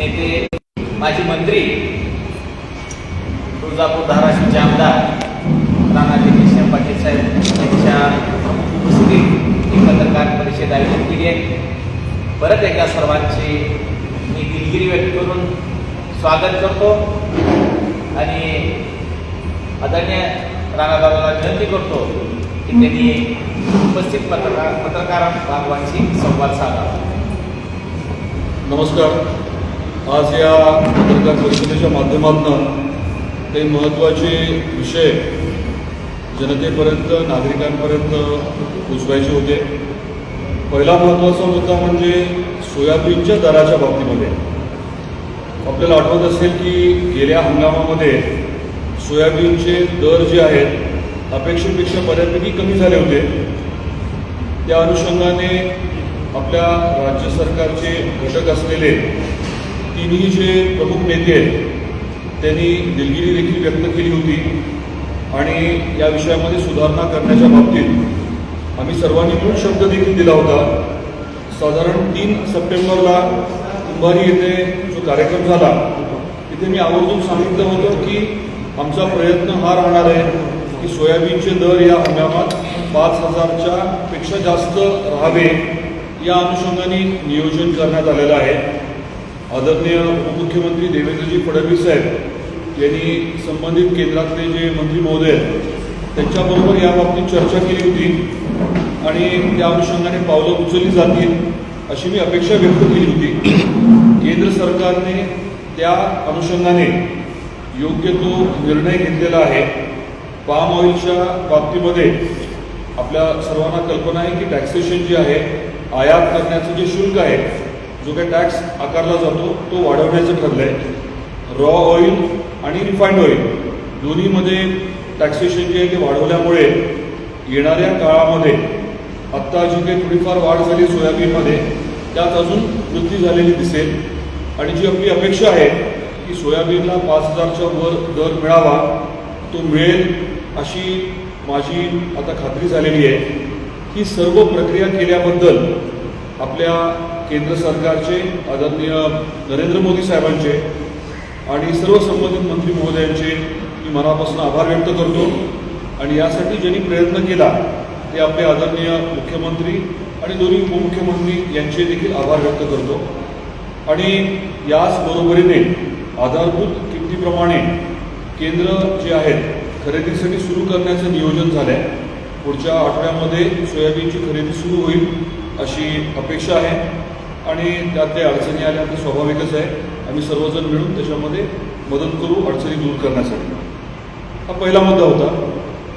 नेते माजी मंत्री तुळजापूर धाराशिवचे आमदार राणाजी कृष्ण पाटील साहेब यांच्या उपस्थितीत ही पत्रकार परिषद आयोजित केली आहे. परत एकदा सर्वांची मी दिलगिरी व्यक्त करून स्वागत करतो आणि आदरणीय राणादादाला विनंती करतो की त्यांनी उपस्थित पत्रकार पत्रकार बांधवांशी संवाद साधावा नमस्कार. आज या पत्रकार परिषदेच्या माध्यमातून ते महत्त्वाचे विषय जनतेपर्यंत नागरिकांपर्यंत पोचवायचे होते. पहिला महत्त्वाचा मुद्दा म्हणजे सोयाबीनच्या दराच्या बाबतीमध्ये. आपल्याला आठवत असेल की गेल्या हंगामामध्ये सोयाबीनचे दर जे आहेत अपेक्षेपेक्षा बऱ्यापैकी कमी झाले होते. त्या अनुषंगाने आपल्या राज्य सरकारचे घटक असलेले तिन्ही जे प्रमुख नेते आहेत त्यांनी दिलगिरी देखील व्यक्त केली होती. आणि या विषयामध्ये सुधारणा करण्याच्या बाबतीत आम्ही सर्वांनी मूळ शब्द देखील दिला होता. साधारण तीन सप्टेंबरला कुंभारी येथे जो कार्यक्रम झाला तिथे मी आवर्जून सांगितलं होतं की आमचा प्रयत्न हा राहणार आहे की सोयाबीनचे दर या हंगामात पाच हजारच्या पेक्षा जास्त राहावे या अनुषंगाने नियोजन करण्यात आलेलं आहे. आदरणीय उपमुख्यमंत्री देवेंद्रजी फडणवीस साहेब यांनी संबंधित केंद्रातले जे मंत्री महोदय आहेत त्यांच्याबरोबर या बाबतीत चर्चा केली होती आणि त्या अनुषंगाने पावलं उचलली जातील अशी मी अपेक्षा व्यक्त केली होती. केंद्र सरकारने त्या अनुषंगाने योग्य तो निर्णय घेतलेला आहे. पाम ऑइलच्या बाबतीमध्ये आपल्या सर्वांना कल्पना आहे की टॅक्सेशन जे आहे आयात करण्याचं जे शुल्क आहे जो काही टॅक्स आकारला जातो तो वाढवण्याचं ठरलं आहे रॉ ऑइल आणि रिफाईंड ऑइल दोन्हीमध्ये टॅक्सेशन जे आहे ते वाढवल्यामुळे येणाऱ्या काळामध्ये आत्ता जी काही थोडीफार वाढ झाली सोयाबीनमध्ये त्यात अजून वृद्धी झालेली दिसेल. आणि जी आपली अपेक्षा आहे की सोयाबीनला पाच हजारच्या वर दर मिळावा तो मिळेल अशी माझी आता खात्री झालेली आहे. ही सर्व प्रक्रिया केल्याबद्दल आपल्या केंद्र सरकारचे आदरणीय नरेंद्र मोदी साहेबांचे आणि सर्व संबंधित मंत्री महोदयांचे मी मनापासून आभार व्यक्त करतो. आणि यासाठी ज्यांनी प्रयत्न केला ते आपले आदरणीय मुख्यमंत्री आणि दोन्ही उपमुख्यमंत्री यांचे देखील आभार व्यक्त करतो. आणि याच बरोबरीने आधारभूत किमतीप्रमाणे केंद्र जे आहेत खरेदीसाठी सुरू करण्याचं नियोजन झालं आहे पुढच्या आठवड्यामध्ये सोयाबीनची खरेदी सुरू होईल अशी अपेक्षा आहे. आणि त्यात काही अडचणी आल्या तर स्वाभाविकच आहे. आम्ही सर्वजण मिळून त्याच्यामध्ये मदत करू अडचणी दूर करण्यासाठी. हा पहिला मुद्दा होता.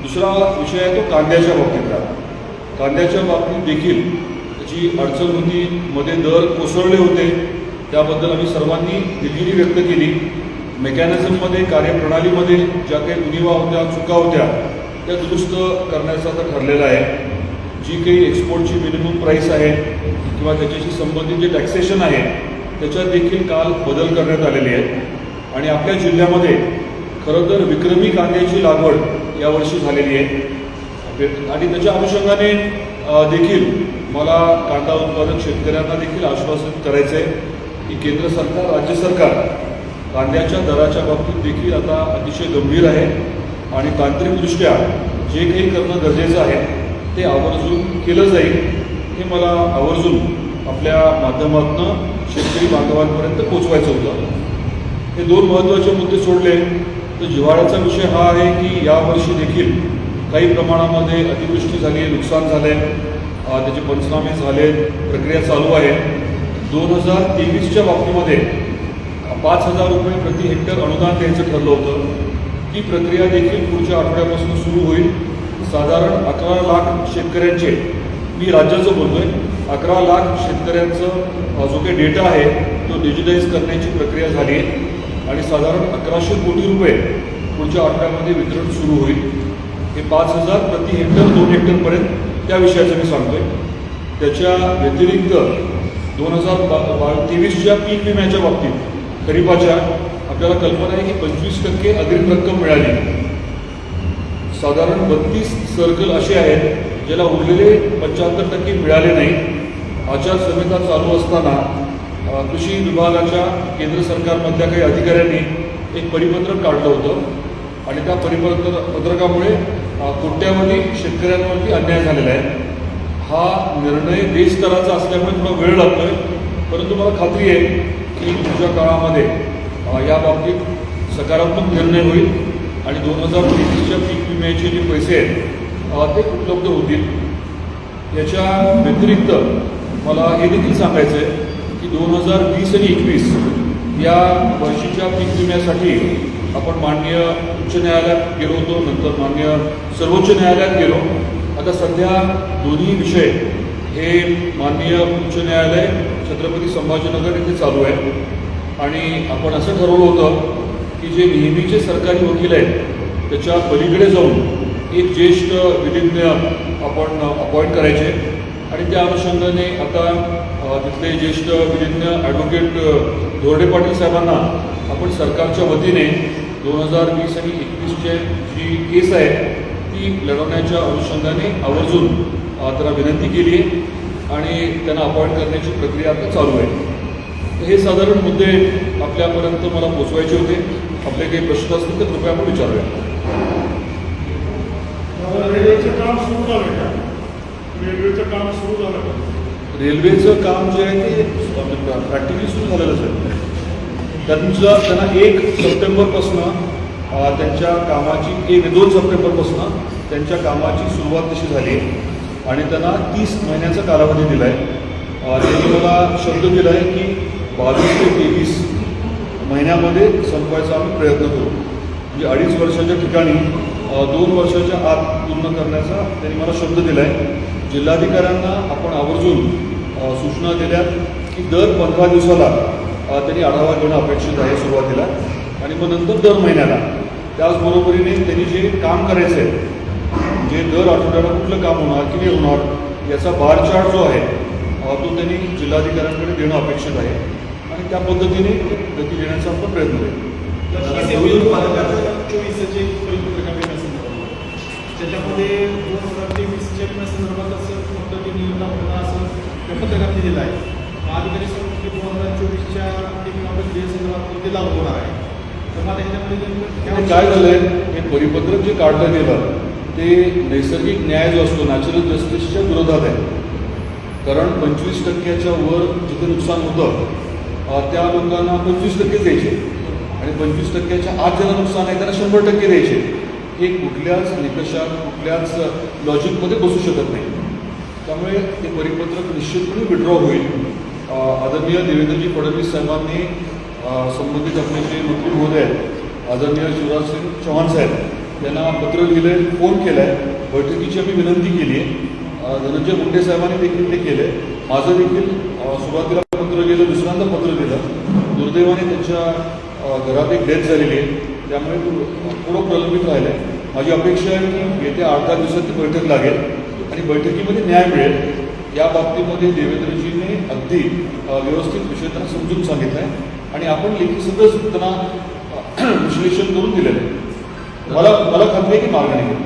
दुसरा विषय आहे तो कांद्याच्या बाबतीतला. कांद्याच्या बाबतीत देखील जी अडचण होती मध्ये दर कोसळले होते त्याबद्दल आम्ही सर्वांनी दिलगिरी व्यक्त केली. मेकॅनिझममध्ये कार्यप्रणालीमध्ये ज्या काही दुनिवा होत्या चुका होत्या त्या दुरुस्त करण्याचा तर ठरलेला आहे. जी काही एक्सपोर्टची मिनिमम प्राईस आहे किंवा त्याच्याशी संबंधित जे टॅक्सेशन आहे त्याच्यात देखील काल बदल करण्यात आलेले आहेत. आणि आपल्या जिल्ह्यामध्ये खरं तर विक्रमी कांद्याची लागवड यावर्षी झालेली आहे. आणि त्याच्या अनुषंगाने देखील मला कांदा उत्पादक शेतकऱ्यांना देखील आश्वासन करायचं आहे की केंद्र सरकार राज्य सरकार कांद्याच्या दराच्या बाबतीत देखील आता अतिशय गंभीर आहे. आणि तांत्रिकदृष्ट्या जे काही करणं गरजेचं आहे ते आवर्जून केलं जाईल हे मला आवर्जून आपल्या माध्यमातून शेतकरी बांधवांपर्यंत पोचवायचं होतं. हे दोन महत्त्वाचे मुद्दे सोडले. तर जिव्हाळ्याचा विषय हा आहे की यावर्षी देखील काही प्रमाणामध्ये अतिवृष्टी झाली आहे नुकसान झालं आहे त्याचे पंचनामे झाले प्रक्रिया चालू आहे. दोन हजार तेवीसच्या बाबतीमध्ये पाच हजार रुपये प्रति हेक्टर अनुदान द्यायचं ठरलं होतं. ती प्रक्रिया देखील पुढच्या आठवड्यापासून सुरू होईल. साधारण अकरा लाख शेतकऱ्यांचे मी राज्याचं बोलतोय अकरा लाख शेतकऱ्यांचं जो काही डेटा आहे तो डिजिटाईज करण्याची प्रक्रिया झाली आहे. आणि साधारण अकराशे कोटी रुपये पुढच्या आठवड्यामध्ये वितरण सुरू होईल. हे पाच हजार प्रति हेक्टर दोन हेक्टरपर्यंत त्या विषयाचं मी सांगतोय. त्याच्या व्यतिरिक्त दोन हजार बा बा तेवीसच्या पीक विम्याच्या बाबतीत खरीपाच्या आपल्याला कल्पना आहे की पंचवीस टक्के अग्रिम रक्कम मिळाली. साधारण बत्तीस सर्कल असे आहेत ज्याला उरलेले पंच्याहत्तर टक्के मिळाले नाही. आचारसंहिता चालू असताना कृषी विभागाच्या केंद्र सरकारमधल्या काही अधिकाऱ्यांनी एक परिपत्रक काढलं होतं. आणि त्या परिपत्र पत्रकामुळे कोट्यावधी शेतकऱ्यांवरती अन्याय झालेला आहे. हा निर्णय देशस्तराचा असल्यामुळे थोडा वेळ लागतोय. परंतु मला खात्री आहे की पुढच्या काळामध्ये याबाबतीत सकारात्मक निर्णय होईल आणि दोन हजार तेवीसच्या विम्याचे जे पैसे आहेत ते उपलब्ध होतील. याच्या व्यतिरिक्त मला हे देखील सांगायचं आहे की दोन हजार वीस आणि एकवीस या वर्षीच्या पीक विम्यासाठी आपण माननीय उच्च न्यायालयात गेलो होतो नंतर माननीय सर्वोच्च न्यायालयात गेलो. आता सध्या दोन्ही विषय हे माननीय उच्च न्यायालय छत्रपती संभाजीनगर येथे चालू आहे आणि आपण असं ठरवलं होतं की जे नेहमीचे सरकारी वकील आहेत त्याच्या पलीकडे जाऊन एक ज्येष्ठ विधिज्ञ आपण अपॉइंट करायचे. आणि त्या अनुषंगाने आता तिथले ज्येष्ठ विधिज्ञ ॲडव्होकेट धोरडे पाटील साहेबांना आपण सरकारच्या वतीने दोन हजार वीस आणि एकवीसचे जी केस आहे ती लढवण्याच्या अनुषंगाने आवर्जून त्यांना विनंती केली आहे आणि त्यांना अपॉइंट करण्याची प्रक्रिया आता चालू आहे. तर हे साधारण मुद्दे आपल्यापर्यंत मला पोचवायचे होते. आपले काही प्रश्न असतील तर कृपया आपण विचारूया. रेल्वेचं काम सुरू झालं का? रेल्वेचं काम सुरू झालं का? रेल्वेचं काम जे आहे ते प्रॅक्टिकली सुरू झालेलं आहे. त्यांचं त्यांना एक सप्टेंबरपासून त्यांच्या कामाची एक दोन सप्टेंबरपासून त्यांच्या कामाची सुरुवात तशी झाली आणि त्यांना तीस महिन्याचा कालावधी दिला आहे त्यांनी मला शब्द दिला आहे की बावीस ते तेवीस महिन्यामध्ये संपवायचा आम्ही प्रयत्न करू. म्हणजे अडीच वर्षाच्या ठिकाणी दोन वर्षाच्या आत पूर्ण करण्याचा त्यांनी मला शब्द दिला आहे जिल्हाधिकाऱ्यांना आपण आवर्जून सूचना दिल्या की दर पंधरा दिवसाला त्यांनी आढावा घेणं अपेक्षित आहे सुरुवातीला. आणि मग नंतर दर महिन्याला. त्याचबरोबरीने त्यांनी जे काम करायचं आहे म्हणजे दर आठवड्याला कुठलं काम होणार की नाही होणार याचा बार चार्ट जो आहे तो त्यांनी जिल्हाधिकाऱ्यांकडे देणं अपेक्षित आहे. आणि त्या पद्धतीने गती देण्याचा आपण प्रयत्न करेल चोवीसचे परिपत्रक आम्ही मेसेज त्याच्यामध्ये दोन हजार तेवीस तेवीसच्या संदर्भात असं फक्त ते नियोजन आपल्याला असं त्या पत्रकात दिलेलं आहे. अधिकारी सांगतो दोन हजार चोवीसच्या टेक्नॉलॉजी संदर्भात ते लागू होणार आहे तर मला त्याच्यामध्ये काय झालं काय झालंय? हे परिपत्रक जे काढलं गेलं ते नैसर्गिक न्याय जो असतो नॅचरल जस्टिसच्या विरोधात आहे. कारण पंचवीस टक्क्याच्या वर जिथे नुकसान होतं त्या लोकांना पंचवीस टक्के द्यायचे. आणि पंचवीस टक्क्याच्या आत ज्याला नुकसान आहे त्यांना शंभर टक्के द्यायचे. हे कुठल्याच निकषात कुठल्याच लॉजिकमध्ये बसू शकत नाही. त्यामुळे ते परिपत्रक निश्चितपणे विड्रॉ होईल. आदरणीय देवेंद्रजी फडणवीस साहेबांनी संबंधित आपले जे मंत्री महोदय आहेत आदरणीय शिवराज सिंग चौहान साहेब यांना पत्र लिहिलंय फोन केलाय. बैठकीची आम्ही विनंती केली आहे धनंजय मुंडे साहेबांनी देखील ते केलंय. माझं देखील सुरुवातीला पत्र गेलं दुसऱ्यांदा पत्र दिलं दुर्दैवाने त्यांच्या घरात एक डेथ झालेली आहे. त्यामुळे थोडं प्रलंबित राहिलं आहे माझी अपेक्षा आहे की येत्या आठ दहा दिवसात ती बैठक लागेल आणि बैठकीमध्ये न्याय मिळेल. या बाबतीमध्ये देवेंद्रजीने अगदी व्यवस्थित विषय त्यांना समजून सांगितला आहे आणि आपण लेखी सगळंच त्यांना विश्लेषण करून दिलेलं आहे. मला मला खात्री आहे की मार्ग निघेल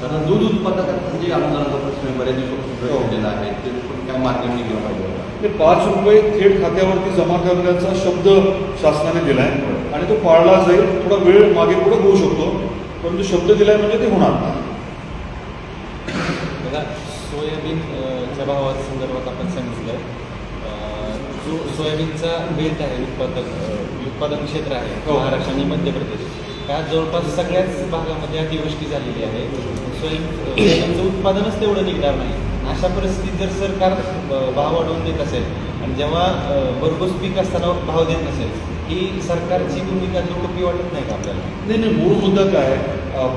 कारण दूध उत्पादकांचा जे अनुदानाचा प्रश्न आहे, बऱ्याच दिवसापासून हो. प्रश्न आहे ते पण काय मार्ग निघला पाहिजे ते पाच रुपये थेट खात्यावरती जमा करण्याचा शब्द शासनाने दिला आहे आणि तो पाळला जाईल. थोडा वेळ मागे पुढे होऊ शकतो. परंतु शब्द दिलाय म्हणजे ते होणार बघा सोयाबीन अ, च्या भावाच्या संदर्भात आपण सांगितलं जो सोयाबीनचा बेल्ट आहे उत्पादक उत्पादन क्षेत्र आहे हो. महाराष्ट्र आणि मध्य प्रदेश त्या जवळपास सगळ्याच भागामध्ये अतिवृष्टी झालेली आहे. सोयाबीन सोयाबीनचं उत्पादनच तेवढं निघणार नाही. अशा परिस्थितीत जर सरकार भाव वाढवून देत असेल आणि जेव्हा भरघोस पीक असताना भाव देत नसेल ही सरकारची भूमिका लोकप्रिय वाटत नाही का आपल्याला? नाही नाही मूळ मुद्दा काय?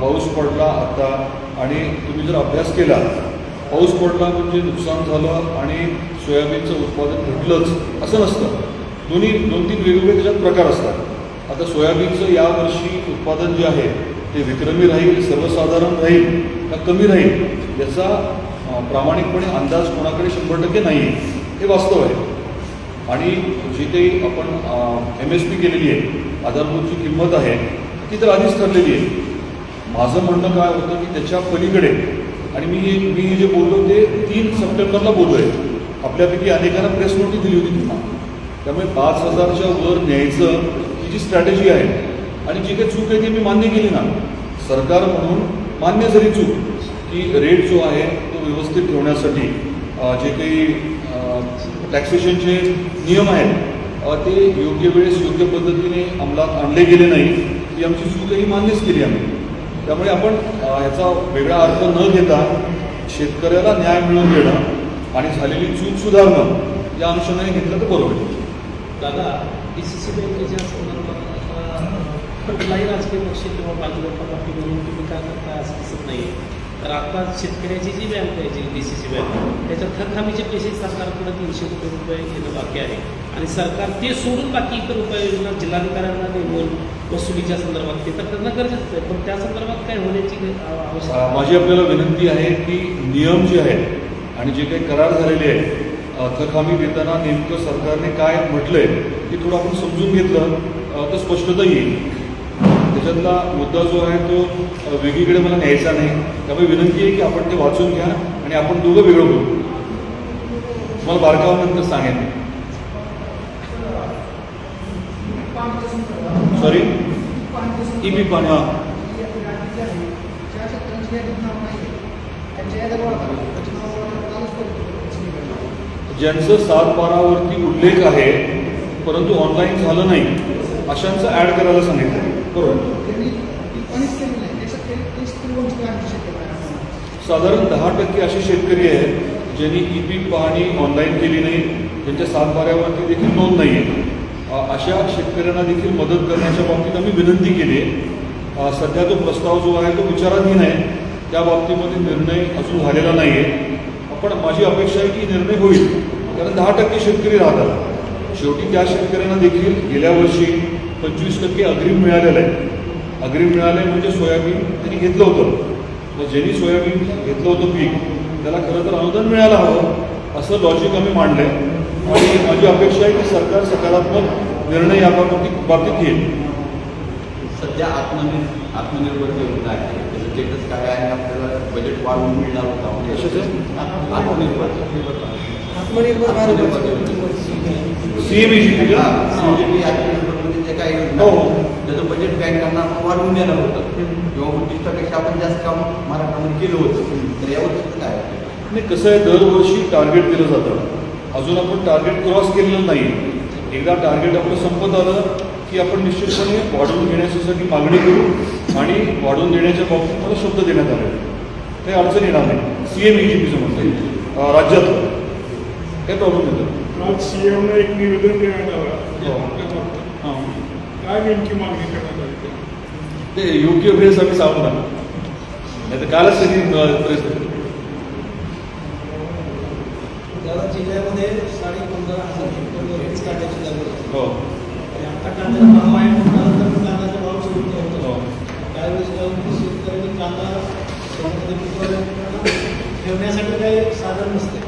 पाऊस पडला आता आणि तुम्ही जर अभ्यास केला पाऊस पडला म्हणजे नुकसान झालं आणि सोयाबीनचं उत्पादन घटलंच असं नसतं. दोन्ही दोन तीन वेगवेगळे त्याच्यात प्रकार असतात. आता सोयाबीनचं यावर्षी उत्पादन जे आहे ते विक्रमी राहील सर्वसाधारण राहील का कमी राहील याचा प्रामाणिकपणे अंदाज कोणाकडे शंभर टक्के नाही. आहे हे वास्तव आहे. आणि जी काही आपण एम एस पी केलेली आहे आधारभूतची किंमत आहे ती तर आधीच ठरलेली आहे. माझं म्हणणं काय होतं की त्याच्या पलीकडे आणि मी मी जे बोललो ते तीन सप्टेंबरला बोललो आहे आपल्यापैकी अनेकांना प्रेस नोटीस दिली होती पुन्हा त्यामुळे पाच हजारच्या वर न्यायचं ही जी स्ट्रॅटेजी आहे आणि जी काही चूक आहे ती मी मान्य केली ना. सरकार म्हणून मान्य झाली चूक की रेट जो आहे तो व्यवस्थित ठेवण्यासाठी जे काही टॅक्सेशनचे नियम आहेत. ते योग्य वेळेस योग्य पद्धतीने अंमलात आणले गेले नाही. ही आमची चूक ही मान्यच केली आम्ही. त्यामुळे आपण ह्याचा वेगळा अर्थ न घेता शेतकऱ्याला न्याय मिळवून देणं आणि झालेली चूक सुधारणं या अंशाने घेतलं तर बरोबर दादा डी सी सी बँकेच्या संदर्भात कुठलाही राजकीय पक्ष किंवा बाजूला पार्टी म्हणून तुम्ही काय करता असं दिसत नाही तर आता शेतकऱ्याची जी बँक आहे जी डी सी सी बँक त्याच्यात थरथामीचे पैसे सरकारकडे तीनशे कोटी रुपये घेणं बाकी आहे. आणि सरकार ते सोडून बाकी इतर उपाययोजना जिल्हाधिकाऱ्यांना नेमून वसुलीच्या संदर्भात ते तर करणं गरजेचं आहे. पण त्या संदर्भात काय होण्याची आवश्यकता माझी आपल्याला विनंती आहे की नियम जे आहेत आणि जे काही करार झालेले आहेत अ, देताना नेमकं सरकारने काय म्हटलंय ते थोडं आपण समजून घेतलं तर स्पष्टता येईल. त्याच्यातला मुद्दा जो आहे तो वेगळीकडे मला न्यायचा नाही. त्यामुळे विनंती आहे की आपण ते वाचून घ्या आणि आपण दोघं वेगळं बोलू. मला बारकावानंतर सांगेन सॉरी ई बी पण ज्यांचं सात बारावरती उल्लेख आहे परंतु ऑनलाईन झालं नाही अशांचं ॲड करायला सांगितलं. साधारण दहा टक्के असे शेतकरी आहेत ज्यांनी ई पीक पाहणी ऑनलाईन केली नाही. ज्यांच्या सात बारावरती देखील नोंद नाही आहे अशा शेतकऱ्यांना देखील मदत करण्याच्या बाबतीत आम्ही विनंती केली आहे. सध्या तो प्रस्ताव जो आहे तो विचाराधीन आहे. त्या बाबतीमध्ये निर्णय अजून झालेला नाही आहे पण माझी अपेक्षा आहे की निर्णय होईल. कारण दहा टक्के शेतकरी राहतात. शेवटी त्या शेतकऱ्यांना देखील गेल्या वर्षी पंचवीस टक्के अग्रिम मिळालेलं आहे. अग्रिम मिळाले म्हणजे सोयाबीन त्यांनी घेतलं होतं. मग ज्यांनी सोयाबीन घेतलं होतं पीक त्याला खरं तर अनुदान मिळायला हवं असं लॉजिक आम्ही मांडलं आहे आणि माझी अपेक्षा आहे की सरकार सकारात्मक निर्णय या बाबतीत घेईल. सध्या आत्मनिर्भर आत्मनिर्भर योजना आहे त्याचं स्टेटस काय आहे आपल्याला बजेट वाढवून मिळणार होता म्हणजे? आत्मनिर्भर. आत्मनिर्भर भारत सीएमईची म्हणजे जे काही योजना. त्याचं बजेट बँकांना वाढवून देणार होतं. किंवा उद्दिष्टापेक्षा आपण जास्त काम महाराष्ट्रामध्ये केलं होतं. तर यावर काय? आहे? नाही कसं आहे दरवर्षी टार्गेट दिलं जातं. अजून आपण टार्गेट क्रॉस केलेलं नाही. एकदा टार्गेट आपलं संपत आलं की आपण निश्चितपणे वाढवून घेण्यासाठी मागणी करू आणि वाढवून देण्याच्या बाबतीत मला शब्द देण्यात आले. काही अडचण येणार नाही. सी एम ई जी पीचं म्हणता येईल राज्यातलं काही प्रॉब्लेम येतो आज सीएमने एक निवेदन देण्यात आलं. हां. काय नेमकी मागणी करण्यात आली ते? योग्य वेळेस आम्ही सांगू ना नाही तर कालच त्यांनी प्रेस जिल्ह्यामध्ये साडे पंधरा हजार हेक्टर हेच काढण्याची लागवड होती. हो. आणि आता कांद्याचा भाव आहे म्हटल्यानंतर कांद्याचा भाव सुरू होतो हो. त्यावेळेस जाऊन शेतकऱ्यांनी कांदा ठेवण्यासाठी काही साधन नसते.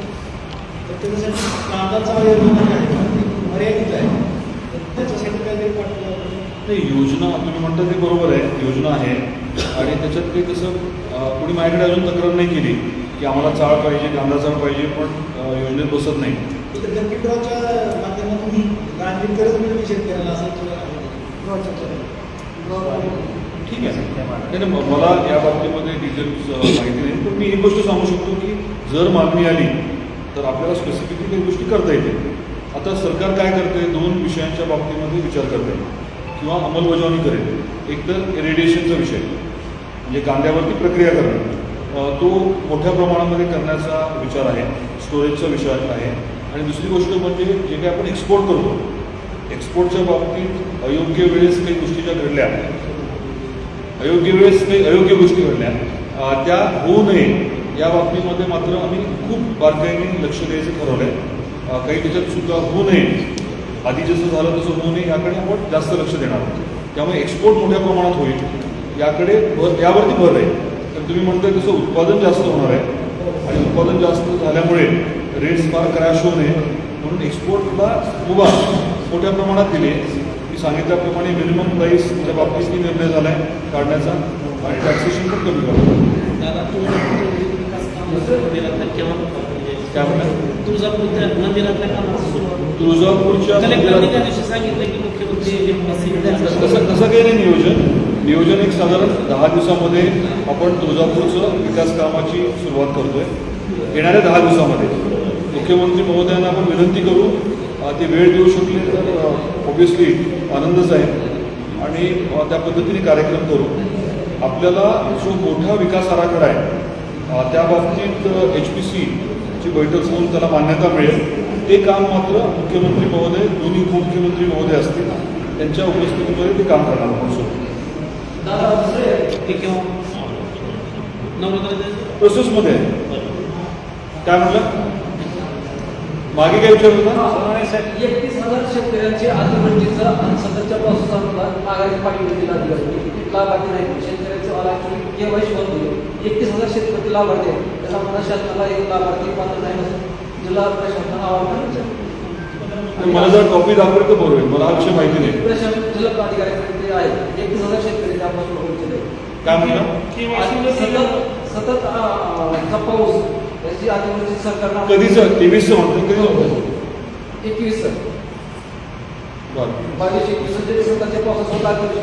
तर त्याच्यासाठी कांदाचा योजना आहे. ती मर्यादित आहे. तर त्याच्यासाठी काहीतरी पाठवलं. नाही योजना तुम्ही म्हणता ते बरोबर आहे योजना आहे. आणि त्याच्यात काही तसं कोणी माझ्याकडे अजून तक्रार नाही केली की आम्हाला चाळ पाहिजे कांदा चाळ पाहिजे पण योजनेत बसत नाही. ठीक आहे. नाही मला या बाबतीमध्ये डिटेल्स माहिती नाही. पण मी एक गोष्ट सांगू शकतो की जर मागणी आली तर आपल्याला स्पेसिफिकली काही गोष्टी करता येतील. आता सरकार काय करते दोन विषयांच्या बाबतीमध्ये विचार करते किंवा अंमलबजावणी करेल एक तर रेडिएशनचा विषय म्हणजे कांद्यावरती प्रक्रिया करणं. तो मोठ्या प्रमाणामध्ये करण्याचा विचार आहे स्टोरेजचा विषय आहे. आणि दुसरी गोष्ट म्हणजे जे काही आपण एक्सपोर्ट करतो एक्सपोर्टच्या बाबतीत अयोग्य वेळेस काही गोष्टी ज्या घडल्या. अयोग्य वेळेस काही अयोग्य गोष्टी घडल्या. त्या होऊ नये या बाबतीमध्ये मात्र आम्ही खूप बारकाईने लक्ष द्यायचं ठरवलं आहे काही त्याच्यात सुद्धा होऊ नये आधी जसं झालं तसं होऊ नये याकडे आपण जास्त लक्ष देणार आहोत. त्यामुळे एक्सपोर्ट मोठ्या प्रमाणात होईल. याकडे भर यावरती भर आहे. तर तुम्ही म्हणताय तसं उत्पादन जास्त होणार आहे. आणि उत्पादन जास्त झाल्यामुळे रेट्स फार क्रॅश होऊ नये. म्हणून एक्सपोर्टला मुभा मोठ्या प्रमाणात दिली. आहे मी सांगितल्याप्रमाणे मिनिमम प्राईसच्या बाबतीतही निर्णय झाला आहे काढण्याचा आणि टॅक्सेशन पण कमी करतो म्हणतात तुळजापूरच्या मंदिरातल्या कामाची सुरुवात तुळजापूरच्या सांगितलं की मुख्यमंत्री तसं काही नाही नियोजन. नियोजन एक साधारण दहा दिवसामध्ये आपण तुळजापूरचं विकास कामाची सुरुवात करतोय. येणाऱ्या दहा दिवसामध्ये. मुख्यमंत्री महोदयांना आपण विनंती करू ते वेळ देऊ शकले तर ऑब्विसली आनंदच आहे आणि त्या पद्धतीने कार्यक्रम करू. आपल्याला जो मोठा विकास आराखडा आहे त्या बाबतीत एच पी सीची बैठक होऊन त्याला मान्यता मिळेल. ते काम मात्र मुख्यमंत्री महोदय दोन्ही उपमुख्यमंत्री महोदय असतील त्यांच्या उपस्थितीमध्ये ते काम करणार नवरात्र प्रोसेसमध्ये आहे. काय म्हटलं? मागे काय विचार होता? एकतीस हजार शेतकऱ्यांची अतिवृष्टीचा आणि सततच्या पावसाचा माघारी पाठवली लागली लाभार्थी नाही शेतकऱ्यांचे मला केवायसी होत एकतीस हजार शेतकरी लाभार्थी आहेत. त्याचा मला शासनाला एक लाभार्थी पात्र नाही मला जर कॉपी दाखवली तर बरोबर मला विषय माहिती नाही. जिल्हा हजार शेतकरी त्यापासून. काय म्हणलं? सतत पाऊस. याची कधीच तेवीसचं म्हणतो कधी म्हणतो एकवीस बरं. बावीस एकवीस स्वतःच्या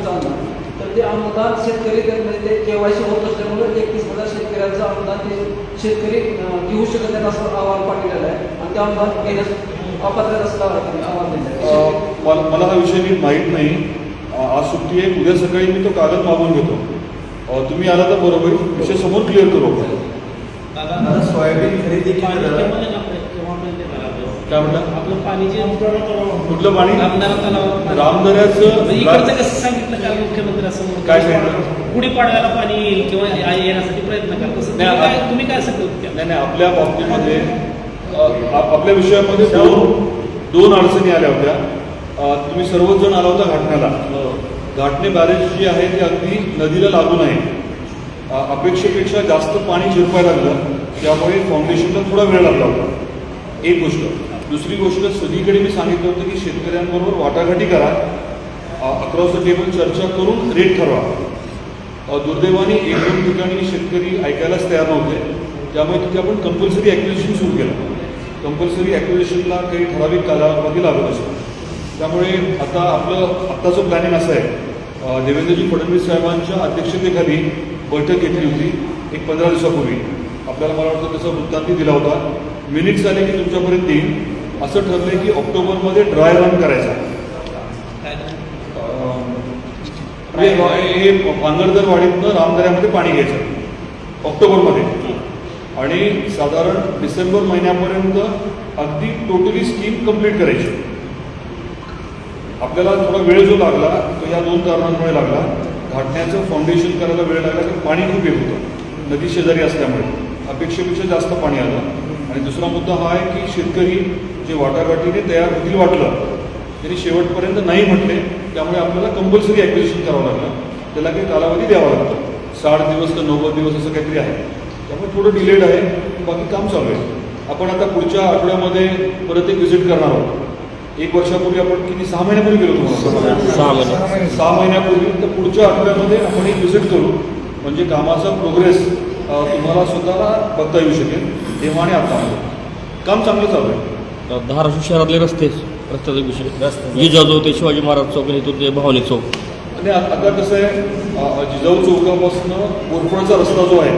चालणार. तर ते अनुदान शेतकरी ते- म्हणजे ते केवायसी होत असल्यामुळे एकतीस हजार शेतकऱ्यांचं अनुदान ते शेतकरी घेऊ शकत नाहीत असं अहवाल पाठवलेलं आहे आणि ते अनुदान घेण्यास अपात्र असं अहवाल दिलेलं आहे. अं, मला मला हा विषय नीट माहीत नाही आज सुट्टी आहे उद्या सकाळी मी तो कागद मागून घेतो तुम्ही आला तर बरोबर विषय समोर क्लिअर करू. दादा सोयाबीन खरेदी पाणी केली केव्हा जाणार. येणार? केव्हा मिळते मला आपलं? काय म्हणलं? आपलं पाणी जे कुठलं पाणी? रामदारा तलावात पाणी. रामदऱ्याचं म्हणजे इकडचं कसं सांगितलं का मुख्यमंत्री असं? काय सांगितलं? गुढीपाडव्याला पाणी येईल किंवा येण्यासाठी प्रयत्न करा तसं तुम्ही नाही, तुम्ही काय सांगत नाही नाही आपल्या बाबतीमध्ये आपल्या विषयामध्ये दोन दोन अडचणी आल्या होत्या. तुम्ही सर्वच जण आला होता घाटण्याला. घाटणे बॅरेज जी आहे ती अगदी नदीला लागून आहे. अपेक्षेपेक्षा जास्त पाणी झिरपायला लागलं. त्यामुळे फाउंडेशनला थोडा वेळ लागला होता. एक गोष्ट. दुसरी गोष्ट सगळीकडे मी सांगितलं होतं की शेतकऱ्यांबरोबर वाटाघाटी करा. अक्रॉस द टेबल चर्चा करून रेट ठरवा. दुर्दैवाने एक दोन ठिकाणी शेतकरी ऐकायलाच तयार नव्हते. त्यामुळे तिथे आपण कंपल्सरी ॲक्विजिशन सुरू केलं. कंपल्सरी ॲक्विजिशनला काही ठराविक कालावधी लागत असतो त्यामुळे आता आपलं आत्ताचं प्लॅनिंग असं आहे. देवेंद्रजी फडणवीस साहेबांच्या अध्यक्षतेखाली बैठक घेतली होती एक पंधरा दिवसापूर्वी. आपल्याला मला वाटतं त्याचा वृत्तांती दिला होता. मिनिट्स आले की तुमच्यापर्यंत येईल. असं ठरलं की ऑक्टोबरमध्ये ड्राय रन करायचा. हे रामदऱ्यामध्ये पाणी घ्यायचं. ऑक्टोबरमध्ये. आणि साधारण डिसेंबर महिन्यापर्यंत अगदी टोटली स्कीम कंप्लीट करायची. आपल्याला थोडा वेळ जो लागला तो या दोन कारणांमुळे लागला. घाटण्याचं फाउंडेशन करायला वेळ लागला की पाणी खूप येत होतं. नदी शेजारी असल्यामुळे. अपेक्षेपेक्षा जास्त पाणी आलं. आणि दुसरा मुद्दा हा आहे की शेतकरी जे वाटाघाटीने तयार होतील वाटलं. त्यांनी शेवटपर्यंत नाही म्हटले. त्यामुळे आपल्याला कंपल्सरी ॲक्विजिशन करावं लागलं. त्याला काही कालावधी द्यावा लागतो. साठ दिवस तर नव्वद दिवस असं काहीतरी आहे. त्यामुळे थोडं डिलेड आहे. बाकी काम चालू आहे. आपण आता पुढच्या आठवड्यामध्ये परत एक व्हिजिट करणार आहोत. एक वर्षापूर्वी आपण किती? सहा महिन्यापूर्वी गेलो तुम्हाला. सहा महिने. सहा महिन्यापूर्वी तर पुढच्या आठवड्यामध्ये आपण एक व्हिजिट करू. म्हणजे कामाचा प्रोग्रेस तुम्हाला स्वतःला बघता येऊ शकेल. तेव्हा आणि आता काम चांगलं चालू आहे. धाराशिव शहरातले रस्ते रस्त्याचा विषय. जिजाऊ ते शिवाजी महाराज चौक आणि ते भवानी चौक. आणि आता कसं आहे जिजाऊ चौकापासून कोरफडचा रस्ता जो आहे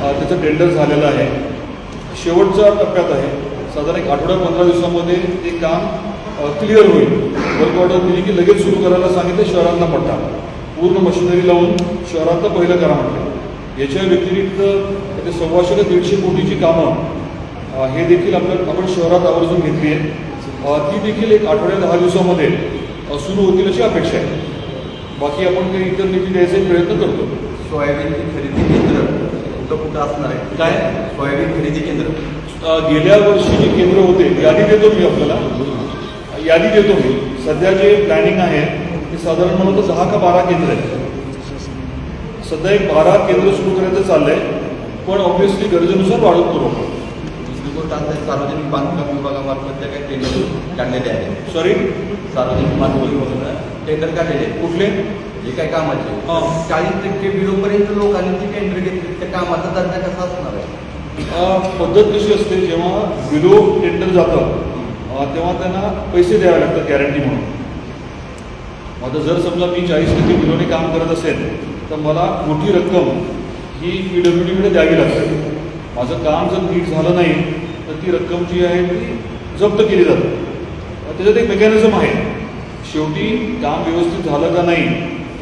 त्याचं टेंडर झालेलं आहे. शेवटच्या टप्प्यात आहे. साधारण एक आठवडा पंधरा दिवसामध्ये ते काम क्लिअर होईल. वर्क ऑर्डर दिली की लगेच सुरू करायला सांगितलं शहरातला पट्टा. पूर्ण मशिनरी लावून शहरातलं पहिलं करा म्हटलं. याच्या व्यतिरिक्त ते सव्वाशे ते दीडशे कोटीची कामं हे देखील आपल्या आपण शहरात आवर्जून घेतली आहे. ती देखील एक आठवड्या दहा दिवसामध्ये सुरू होतील अशी अपेक्षा आहे. बाकी आपण काही इतर निधी द्यायचे प्रयत्न करतो. सोयाबीनची खरेदी केंद्र कुठं कुठं असणार आहे? काय? सोयाबीन खरेदी केंद्र. गेल्या वर्षी जे केंद्र होते यादी देतो मी आपल्याला. यादी देतो मी. सध्या जे प्लॅनिंग आहे ते साधारण वाटतं दहा का बारा केंद्र आहेत. सध्या एक बारा केंद्र सुरू करायचं चाललंय. पण ऑब्व्हियसली गरजेनुसार वाढत करू आपण दुसरी गोष्ट आता सार्वजनिक बांधकाम विभागामार्फत त्या काही टेंडर काढलेले आहेत. सॉरी सार्वजनिक बांधकाम विभागानं टेंडर काढलेले आहेत. कुठले? जे काही कामाचे. चाळीस टक्के बिलोपर्यंत लोकांनी ती टेंडर घेतली. त्या कामाचा दर्जा कसा असणार आहे? पद्धत कशी असते? जेव्हा बिलो टेंडर जातं तेव्हा त्यांना पैसे द्यावे लागतात गॅरंटी म्हणून. आता जर समजा मी चाळीस टक्के बिलोने काम करत असेल तर मला मोठी रक्कम ही पी डब्ल्यू डीकडे द्यावी लागते. माझं काम जर नीट झालं नाही तर ती रक्कम जी आहे ती जप्त केली जाते. त्याच्यात एक मेकॅनिझम आहे. शेवटी काम व्यवस्थित झालं का नाही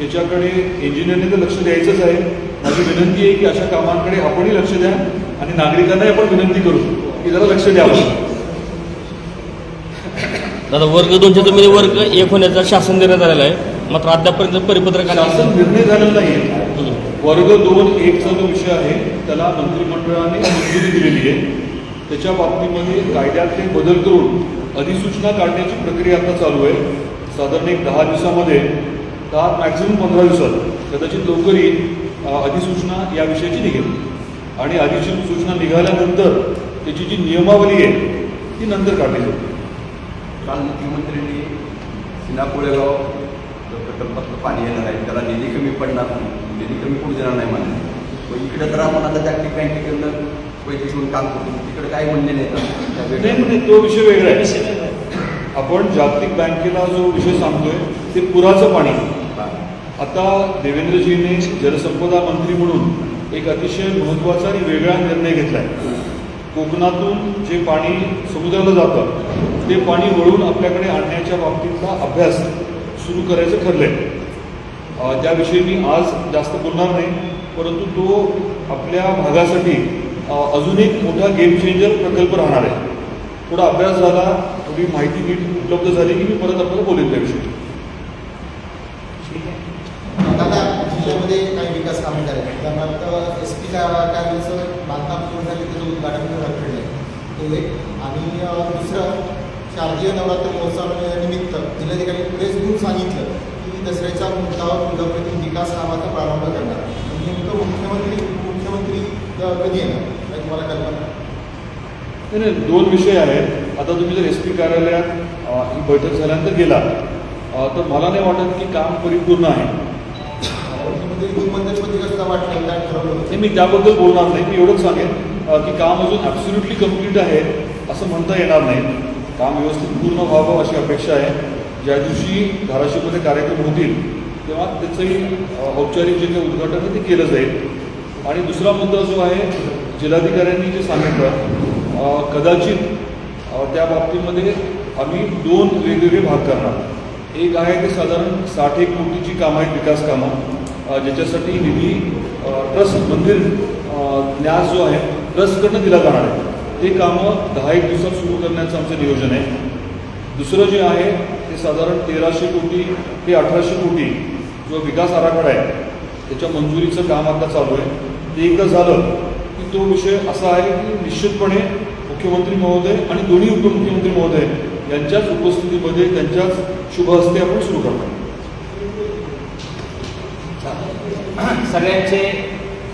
याच्याकडे इंजिनियरने तर लक्ष द्यायचंच आहे. माझी विनंती आहे की अशा कामांकडे आपणही लक्ष द्या आणि नागरिकांनाही आपण विनंती करू की जरा लक्ष द्यावं दादा वर्ग दोनच्या जमिनी वर्ग एक होण्याचा शासन देण्यात आलेला आहे. मात्र अद्यापर्यंत परिपत्रक शासन. निर्णय झालेला नाही. वर्ग दोन एकचा जो विषय आहे त्याला मंत्रिमंडळाने मंजुरी दिलेली आहे. त्याच्या बाबतीमध्ये कायद्यातले बदल करून अधिसूचना काढण्याची प्रक्रिया आता चालू आहे. साधारण एक दहा दिवसामध्ये दहा मॅक्झिमम पंधरा दिवसात कदाचित लवकरही अधिसूचना या विषयाची निघेल. आणि अधिसूचना निघाल्यानंतर त्याची जी नियमावली आहे ती नंतर काढली जाते काल मुख्यमंत्र्यांनी सिना कोळेगाव प्रकल्पातलं पाणी येणार आहे. त्याला निधी कमी पडणार निधी कमी पडू देणार नाही मला पण इकडे तर आपण आता जागतिक बँकेकडनं पैसे घेऊन काम करतो तिकडे काय म्हणले नाही नाही म्हणजे तो विषय वेगळा आहे. विषय वेगळा आहे. आपण जागतिक बँकेला जो विषय सांगतोय ते पुराचं पाणी. आता देवेंद्रजींनी जलसंपदा मंत्री म्हणून एक अतिशय महत्त्वाचा आणि वेगळा निर्णय घेतला आहे कोकणातून जे पाणी समुद्राला जातं ते पाणी वळून आपल्याकडे आणण्याच्या बाबतीतला अभ्यास सुरू करायचं ठरलं आहे त्याविषयी मी आज जास्त बोलणार नाही परंतु तो आपल्या भागासाठी अजून एक मोठा गेम चेंजर प्रकल्प राहणार आहे. थोडा अभ्यास झाला थोडी माहिती नीट उपलब्ध झाली की मी परत आपल्याला बोलेल त्याविषयी. दादा जिल्ह्यामध्ये काही विकास कामे झाले उदाहरणार्थ एस पी कार्यालयाचं बांधकाम सुरू झाले त्याचं उद्घाटन घडलं तो एक. आणि दुसरं शारदीय नवरात्र महोत्सवानिमित्त जिल्हाधिकारी प्रेस घेऊन सांगितलं की दसऱ्याच्या मुहूर्तावर मुलाप्रती विकास कामाचा प्रारंभ करणार. नेमकं मुख्यमंत्री मुख्यमंत्री कधी येणार? तुम्हाला कल्पना. नाही नाही दोन विषय आहेत. आता तुम्ही जर एस पी कार्यालयात ही बैठक झाल्यानंतर गेला तर मला नाही वाटत की काम परिपूर्ण आहे. नाही मी त्याबद्दल बोलणार नाही मी एवढंच सांगेन की काम अजून ॲब्सोल्युटली कंप्लीट आहे असं म्हणता येणार नाही. काम व्यवस्थित पूर्ण व्हावं अशी अपेक्षा आहे. ज्या दिवशी धाराशिवमध्ये कार्यक्रम होतील तेव्हा त्याचंही औपचारिक जे काही उद्घाटन आहे ते केलं जाईल. आणि दुसरा मुद्दा जो आहे जिल्हाधिकाऱ्यांनी जे सांगितलं कदाचित त्या बाबतीमध्ये आम्ही दोन वेगवेगळे भाग करणार. एक आहे ते साधारण साठ एक कोटीची कामं आहेत विकास कामं. ज्याच्यासाठी निधी ट्रस्ट मंदिर न्यास जो आहे ट्रस्टकडनं दिला जाणार आहे. ते कामं दहा एक दिवसात सुरू करण्याचं आमचं नियोजन आहे. दुसरं जे आहे ते साधारण तेराशे कोटी ते अठराशे कोटी जो विकास आराखडा आहे त्याच्या मंजुरीचं काम आता चालू आहे. म्हणजे ते एकदा झालं की तो विषय असा आहे की निश्चितपणे मुख्यमंत्री महोदय आणि दोन्ही उपमुख्यमंत्री महोदय यांच्याच उपस्थितीमध्ये त्यांच्याच शुभ हस्ते आपण सुरू करणार. सगळ्यांचे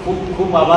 खूप खूप आभार.